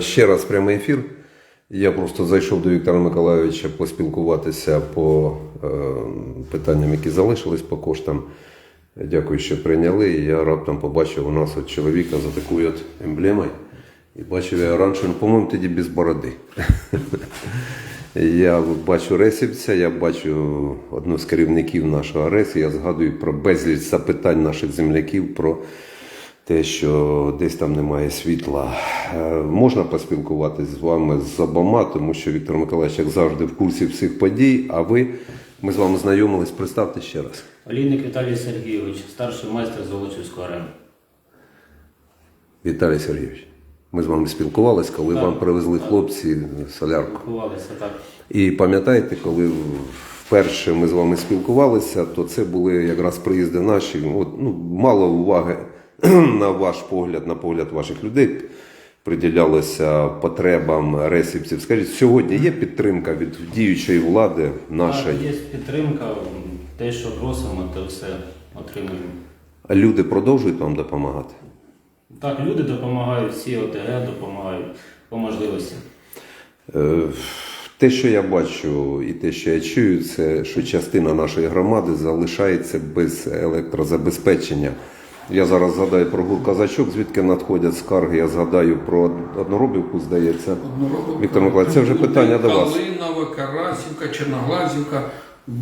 Ще раз прямий ефір. Я просто зайшов до Віктора Миколайовича поспілкуватися по е, питанням, які залишились по коштам. Дякую, що прийняли. І я раптом побачив у нас от чоловіка за такою от емблемою. І бачив я раніше, ну, по-моєму, тоді без бороди. Я бачу Ресівця, я бачу одну з керівників нашого РЕС, я згадую про безліч запитань наших земляків про те, що десь там немає світла. Е, Можна поспілкуватись з вами з обома, тому що Віктор Миколаївич, як завжди, в курсі всіх подій, а ви, ми з вами знайомились, представте ще раз. Олійник Віталій Сергійович, старший майстер Золочівського арени. Віталій Сергійович. Ми з вами спілкувалися, коли Так, вам привезли хлопці солярку. Ховалися так. І пам'ятаєте, коли вперше ми з вами спілкувалися, то це були якраз приїзди наші. От, ну, мало уваги на ваш погляд, на погляд ваших людей приділялося потребам ресівців. Скажіть, сьогодні є підтримка від діючої влади нашої? Так, Є підтримка, те, що просимо, те все отримуємо. Люди продовжують вам допомагати? Так, люди допомагають, всі ОТГ допомагають по можливості. Е, Те, що я бачу, і те, що я чую, це що частина нашої громади залишається без електрозабезпечення. Я зараз згадаю про гурказачок, звідки надходять скарги. Я згадаю про одноробівку, здається. Віктор Миколаївич, це вже питання до вас. Калинова, Карасівка, Черноглазівка.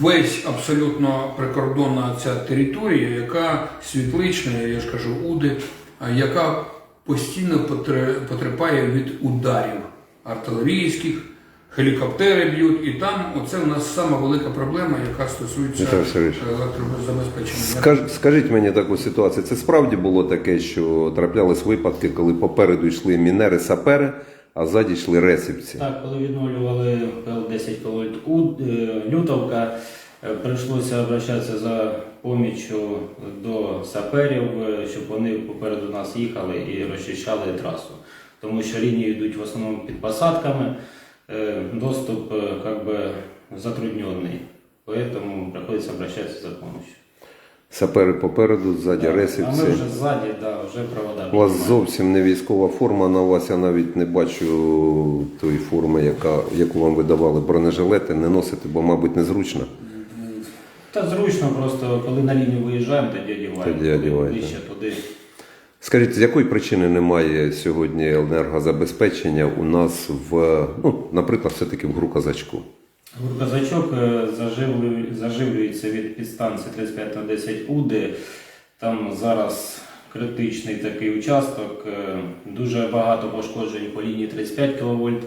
Весь абсолютно прикордонна ця територія, яка світлична, я ж кажу, Уди, яка постійно потерпає від ударів артилерійських, гелікоптери б'ють, і там оце у нас сама велика проблема, яка стосується Віталій Сергійович. електрозабезпечення. Скаж, скажіть мені таку ситуацію. Це справді було таке, що траплялись випадки, коли попереду йшли мінери, сапери, а ззаді йшли ресівці. Так, коли відновлювали ПЛ-10 Ковальт е, Лютовка, е, прийшлося обращатися за поміччю до саперів, е, щоб вони попереду нас їхали і розчищали трасу. Тому що лінії йдуть в основному під посадками, е, доступ е, как би затруднений. Поэтому приходится обращаться за помощью. Сапери попереду, ззаді Так, ресівці. А ми вже ззаді, да, вже провода. У вас зовсім не військова форма на вас. Я навіть не бачу тої форми, яка, яку вам видавали бронежилети. Не носите, бо, мабуть, незручно. Та зручно, просто коли на лінію виїжджаємо, тоді одягаємо. Тоді одягаєте. Ближче туди. Скажіть, з якої причини немає сьогодні енергозабезпечення у нас в, ну, наприклад, все-таки в Груказачку? Гурказачок е, заживлюється від підстанції 35 на 10 УДИ. Там зараз критичний такий участок. е, Дуже багато пошкоджень по лінії 35 кВт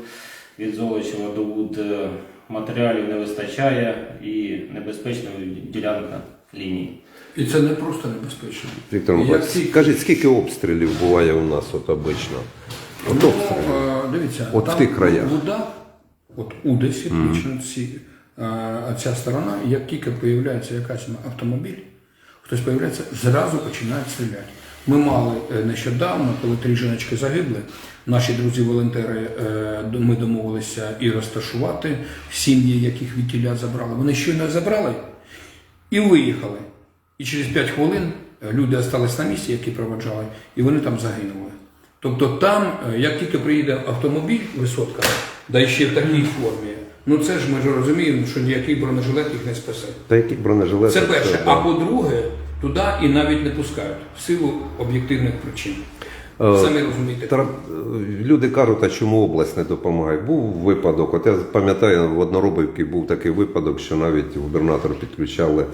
від Золочева до УД. Е, Матеріалів не вистачає і небезпечна ділянка лінії. І це не просто небезпечно. Віктор Як Миколаївич, ці- скажіть, скільки обстрілів буває у нас от обично? От Ну, е, дивіться, От в там тих краях. Вода, от Уди світлично, ці, е, ця сторона, як тільки появляється якась автомобіль, хтось появляється, зразу починають стріляти. Ми мали е, нещодавно, коли три жіночки загибли, наші друзі-волонтери, е, до- ми домовилися і розташувати сім'ї, яких від тіля забрали. Вони щойно забрали і виїхали. І через 5 хвилин е, люди залишились на місці, які проводжали, і вони там загинули. Тобто там, е, як тільки приїде автомобіль, висотка, да ще в такій формі, ну це ж ми ж розуміємо, що ніякий бронежилет їх не спасе. Та які бронежилети? Це перше. А по-друге, туди і навіть не пускають в силу об'єктивних причин. Е, Самі розумієте. Люди кажуть, а чому область не допомагає? Був випадок. От я пам'ятаю, в Одноробівці був такий випадок, що навіть губернатор підключали.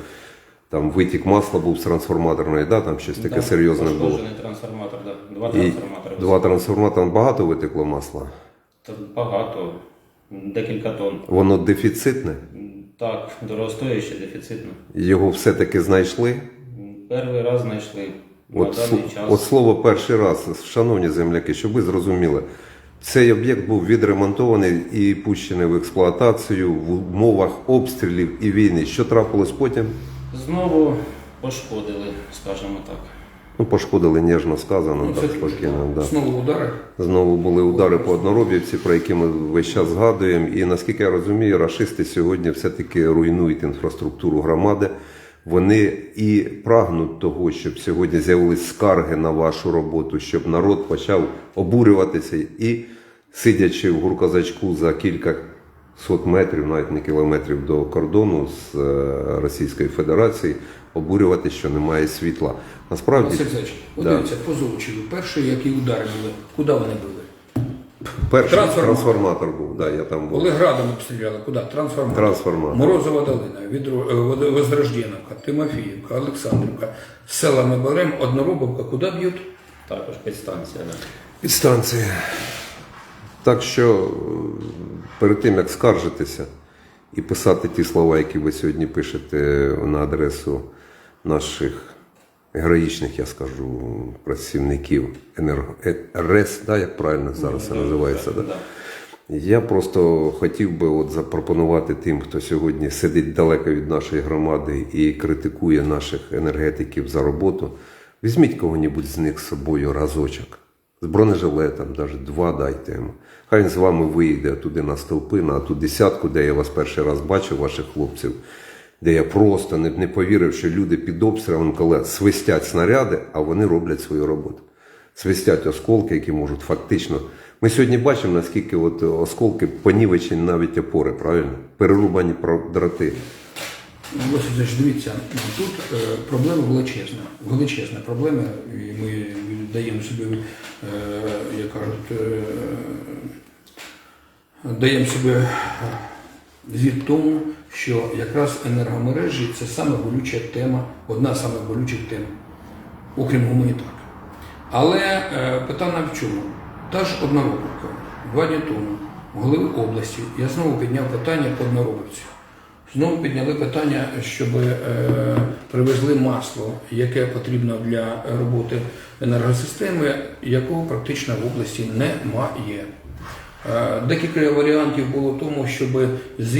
Там витік масла був з трансформаторної, да, там щось таке Да, серйозне було. трансформатор, да. два І трансформатори. два трансформатора багато витекло масла. Та багато, декілька тонн. Воно дефіцитне. Так, дорогостояще, дефіцитно. Його все-таки знайшли. Перший раз знайшли на От, даний час. от слово перший раз, шановні земляки, щоб ви зрозуміли, цей об'єкт був відремонтований і пущений в експлуатацію в умовах обстрілів і війни. Що трапилось потім? Знову пошкодили, скажімо так. Ну, пошкодили ніжно сказано, Ну, так спокійно. Да. Знову удари. Знову були удари по одноробівці, про які ми весь час згадуємо. І наскільки я розумію, рашисти сьогодні все-таки руйнують інфраструктуру громади. Вони і прагнуть того, щоб сьогодні з'явились скарги на вашу роботу, щоб народ почав обурюватися і, сидячи в гуркозачку за кілька сот метрів, навіть не кілометрів до кордону з е, Російської Федерації, обурюватися, що немає світла. Насправді, Василь Да. подивіться, по Золочеві, перші, які удари були, куди вони були? перший Трансформатор. трансформатор був, да, я там був. Коли градом обстріляли, куди? Трансформатор. Трансформатор. Морозова долина, Відро- е, Возрожденовка, Тимофіївка, Олександрівка. З села ми беремо, Одноробовка, куди б'ють? Також підстанція. Да. Підстанції. Так що е, перед тим як скаржитися і писати ті слова, які ви сьогодні пишете на адресу наших героїчних, я скажу, працівників енерго... е, РЕС, да, як правильно зараз це називається. Да? Да. Я просто хотів би от запропонувати тим, хто сьогодні сидить далеко від нашої громади і критикує наших енергетиків за роботу. Візьміть кого-небудь з них з собою разочок. З бронежилетом, навіть два дайте йому. Хай він з вами вийде туди на стовпи, на ту десятку, де я вас перший раз бачив, ваших хлопців, де я просто не, не повірив, що люди під обстрілом, коли свистять снаряди, а вони роблять свою роботу свистять осколки, які можуть фактично. Ми сьогодні бачимо, наскільки от осколки понівечені навіть опори, правильно? Перерубані дроти. Зайчик, дивіться, тут е, проблема величезна. Величезна проблема, і ми даємо собі, е, як кажуть, е, даємо собі звіт тому, що якраз енергомережі це саме болюча тема, одна з самих болючих тем, окрім гуманітарки. Але питання в чому? Та ж одноробівка, два дні тому, голови області, я знову підняв питання по одноробівцю. Знову підняли питання, щоб е, привезли масло, яке потрібно для роботи енергосистеми, якого практично в області немає. Е, Декілька варіантів було в тому, щоб з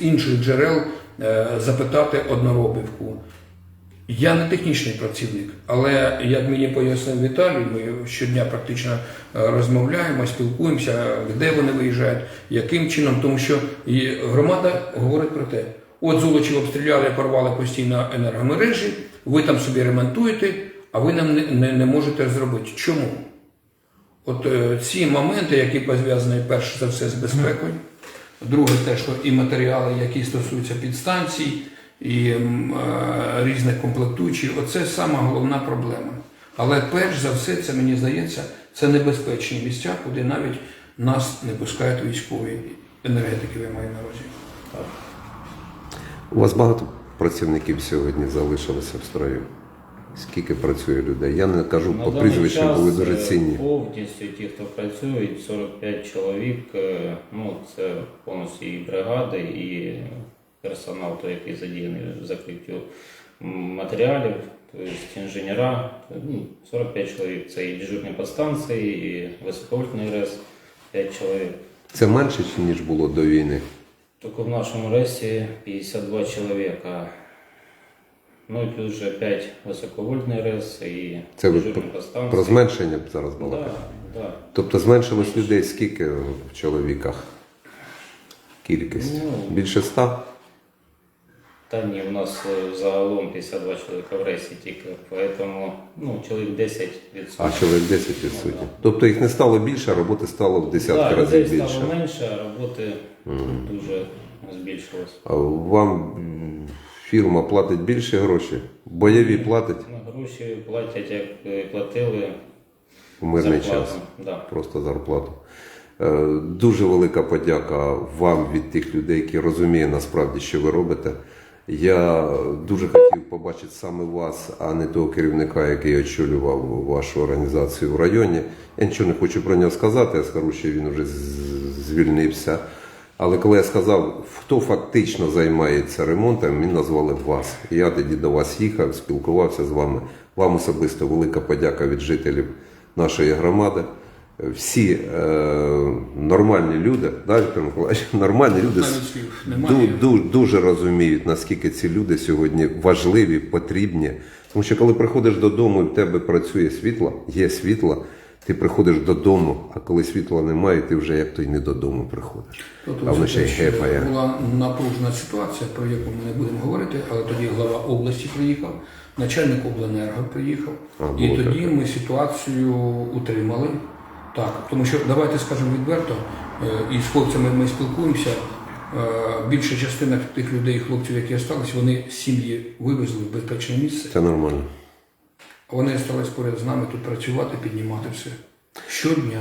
інших, джерел е, запитати одноробівку. Я не технічний працівник, але як мені пояснив Віталій, ми щодня практично е, розмовляємо, спілкуємося, де вони виїжджають, яким чином, тому що громада говорить про те: от Золочів обстріляли, порвали постійно енергомережі, ви там собі ремонтуєте, а ви нам не, не, не можете зробити. Чому? От е, ці моменти, які пов'язані перш за все з безпекою, друге, те, що і матеріали, які стосуються підстанцій, і е, різних комплектуючих, оце сама головна проблема. Але перш за все, це мені здається, це небезпечні місця, куди навіть нас не пускають військові енергетики, я маю на увазі. У вас багато працівників сьогодні залишилося в строю. Скільки працює людей? Я не кажу На по прізвищам, ви дуже е, цінні. Повністю ті, хто працюють, 45 чоловік. е, Ну, це повністю і бригади, і персонал, той, який задіяний в закриттю матеріалів, тобто інженера. Ну, 45 чоловік. Це і дежурні підстанції, і високовольтний РЕС 5 чоловік. Це менше, ніж було до війни. Тільки в нашому рейсі 52 чоловіка. Ну і плюс вже 5 високовольтний РЕС і Це ви дежурні про-. Про зменшення зараз Да, було. да. Тобто зменшилось людей скільки в чоловіках? Кількість? Ну, Більше ста? Та ні, у нас е, загалом 52 чоловіка в рейсі тільки, поэтому ну, чоловік 10 А чоловік 10 відсутні. Тобто їх не стало більше, а роботи стало в десятки да, разів більше. стало менше, а роботи дуже збільшилось. А вам фірма платить більше гроші? Бойові платить Ну, гроші платять, як е, платили у мирний зарплату. час. Да. Просто зарплату. Е, Дуже велика подяка вам від тих людей, які розуміють насправді, що ви робите. Я дуже хотів побачити саме вас, а не того керівника, який очолював вашу організацію в районі. Я нічого не хочу про нього сказати, я скажу, що він вже звільнився. Але коли я сказав, хто фактично займається ремонтом, він назвали вас. Я тоді до вас їхав, спілкувався з вами. Вам особисто велика подяка від жителів нашої громади. Всі е, нормальні люди, да, Віктор нормальні люди Навіть ду- ду- дуже розуміють, наскільки ці люди сьогодні важливі, потрібні. Тому що коли приходиш додому і в тебе працює світло, є світло, Ти приходиш додому, а коли світла немає, ти вже як той не додому приходиш. Тобто а воно ще й гепає. була напружена ситуація, про яку ми не будемо говорити, але тоді глава області приїхав, начальник обленерго приїхав, А, і тоді таке. ми ситуацію утримали. Так, тому що давайте скажемо відверто, е, і з хлопцями ми спілкуємося. е, Більша частина тих людей, хлопців, які залишились, вони сім'ї вивезли в безпечне місце. Це нормально. а Вони залишились поряд з нами тут працювати, піднімати все. Щодня.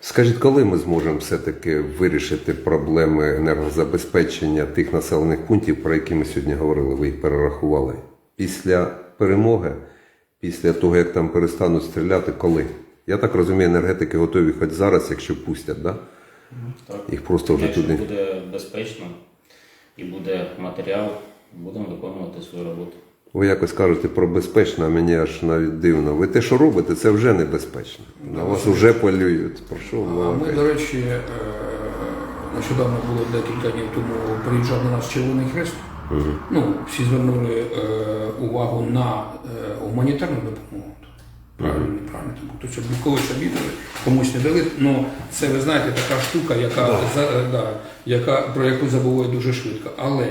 Скажіть, коли ми зможемо все-таки вирішити проблеми енергозабезпечення тих населених пунктів, про які ми сьогодні говорили, ви їх перерахували? Після перемоги, після того, як там перестануть стріляти, коли? Я так розумію, енергетики готові хоч зараз, якщо пустять, да? Так. їх просто вже Якщо туди. буде безпечно і буде матеріал, будемо виконувати свою роботу. Ви якось кажете про безпечно, а мені аж навіть дивно. Ви те, що робите, це вже небезпечно. На вас вже полюють. Про що ви А Ми, до речі, е, нещодавно було декілька днів тому приїжджав до нас Червоний Хрест. Ну, всі звернули е, увагу на е, гуманітарну допомогу. Правильно, хтось обі- когось обідали, комусь не дали. Ну, це ви знаєте, така штука, яка, за, е, да, яка, про яку забувають дуже швидко. Але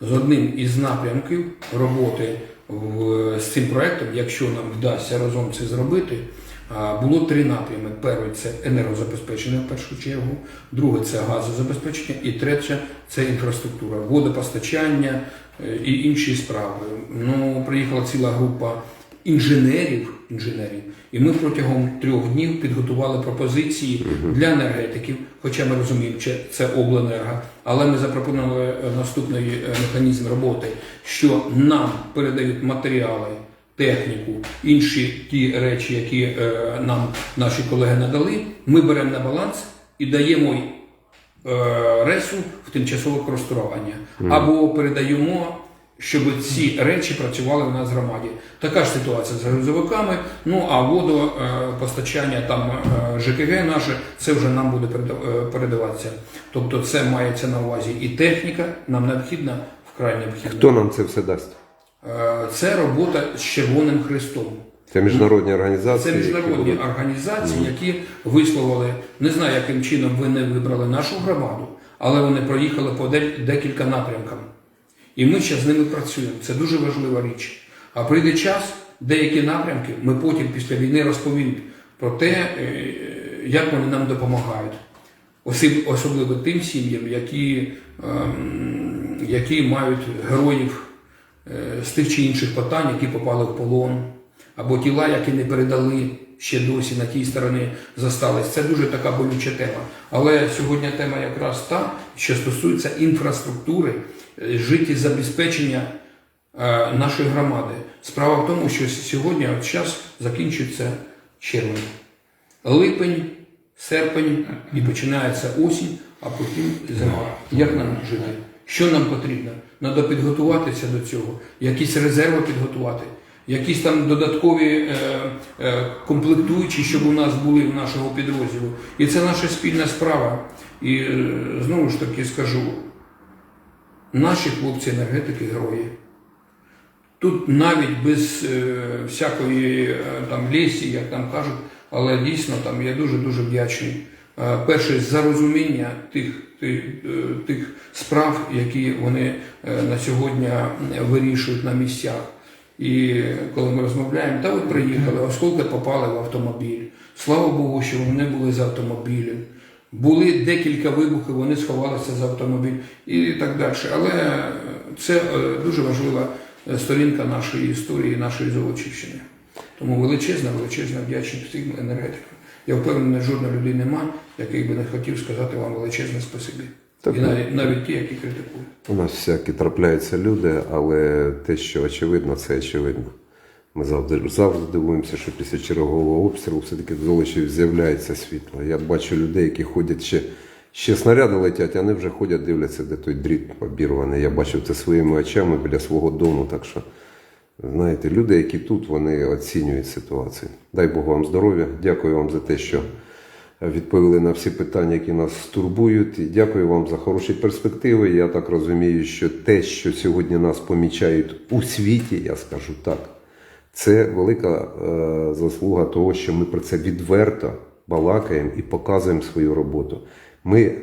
з одним із напрямків роботи в, з цим проектом, якщо нам вдасться разом це зробити, було три напрями. Перший це енергозабезпечення в першу чергу, друге це газозабезпечення, і третє це інфраструктура, водопостачання е, і інші справи. Ну, приїхала ціла група інженерів, інженерів, і ми протягом трьох днів підготували пропозиції для енергетиків, хоча ми розуміємо, що це обленерго, але ми запропонували е, наступний е, механізм роботи, що нам передають матеріали, техніку, інші ті речі, які е, нам наші колеги надали. Ми беремо на баланс і даємо е, ресу в тимчасове користування або передаємо. Щоб ці речі працювали в нас в громаді. Така ж ситуація з грузовиками. Ну а водопостачання там е, ЖКГ наше, це вже нам буде е, передаватися. Тобто це мається на увазі і техніка, нам необхідна, вкрай необхідна. Хто нам це все дасть? Е, Це робота з Червоним Хрестом. Це міжнародні організації. які міжнародні будуть- організації, які висловили, не знаю, яким чином ви не вибрали нашу громаду, але вони проїхали по декілька напрямкам. І ми ще з ними працюємо. Це дуже важлива річ. А прийде час, деякі напрямки ми потім після війни розповімо про те, е, як вони нам допомагають. Особливо тим сім'ям, які, ем, які мають героїв е, з тих чи інших питань, які попали в полон, або тіла, які не передали ще досі на тій стороні зостались. Це дуже така болюча тема. Але сьогодні тема якраз та, що стосується інфраструктури, е, життєзабезпечення е, нашої громади. Справа в тому, що сьогодні от час закінчується червень. Липень, серпень і починається осінь, а потім зима. Як нам жити? Що нам потрібно? Треба підготуватися до цього, якісь резерви підготувати, якісь там додаткові е, е, комплектуючі, щоб у нас були в нашого підрозділу. І це наша спільна справа. І е, знову ж таки скажу, наші хлопці енергетики герої. Тут навіть без е, всякої е, там лісі, як там кажуть, але дійсно там я дуже дуже вдячний. Е, перше за розуміння тих, тих, е, тих справ, які вони е, на сьогодні вирішують на місцях. І коли ми розмовляємо, та от приїхали, оскільки попали в автомобіль. Слава Богу, що вони були з автомобілем. Були декілька вибухів, вони сховалися за автомобіль і так далі. Але це е, дуже важлива е, сторінка нашої історії, нашої Золочівщини. Тому величезна, величезна вдячність всім енергетикам. Я впевнений, жодної людини нема, який би не хотів сказати вам величезне спасибі. Так, І навіть, навіть ті, які критикують. У нас всякі трапляються люди, але те, що очевидно, це очевидно. Ми завжди, завжди дивуємося, що після чергового обстрілу все-таки в Золочеві з'являється світло. Я бачу людей, які ходять ще, ще снаряди летять, а вони вже ходять, дивляться, де той дріт обірваний. Я бачив це своїми очами біля свого дому. Так що, знаєте, люди, які тут, вони оцінюють ситуацію. Дай Бог вам здоров'я. Дякую вам за те, що відповіли на всі питання, які нас турбують. Дякую вам за хороші перспективи. Я так розумію, що те, що сьогодні нас помічають у світі, я скажу так, Це велика е, заслуга того, що ми про це відверто балакаємо і показуємо свою роботу. Ми е,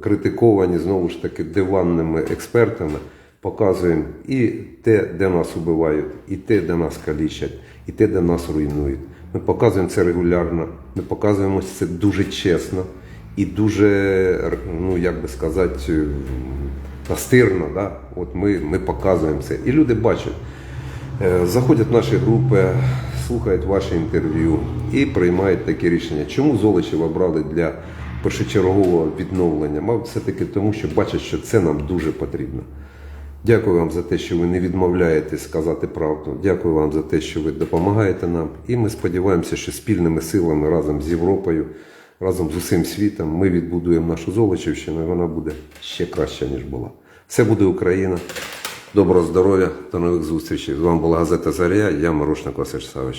критиковані знову ж таки диванними експертами, показуємо і те, де нас убивають, і те, де нас калічать, і те, де нас руйнують. Ми показуємо це регулярно, ми показуємо це дуже чесно і дуже, ну як би сказати, настирно. Да? От ми, ми показуємо це. І люди бачать. Е, Заходять в наші групи, слухають ваші інтерв'ю і приймають такі рішення. Чому Золочів обрали для першочергового відновлення? Мабуть, все-таки тому, що бачать, що це нам дуже потрібно. Дякую вам за те, що ви не відмовляєтесь сказати правду. Дякую вам за те, що ви допомагаєте нам. І ми сподіваємося, що спільними силами разом з Європою, разом з усім світом ми відбудуємо нашу Золочівщину, і вона буде ще краща, ніж була. Все буде Україна. Доброго здоров'я, до нових зустрічей. З вами була газета Заря, я Морошник Василь Савич.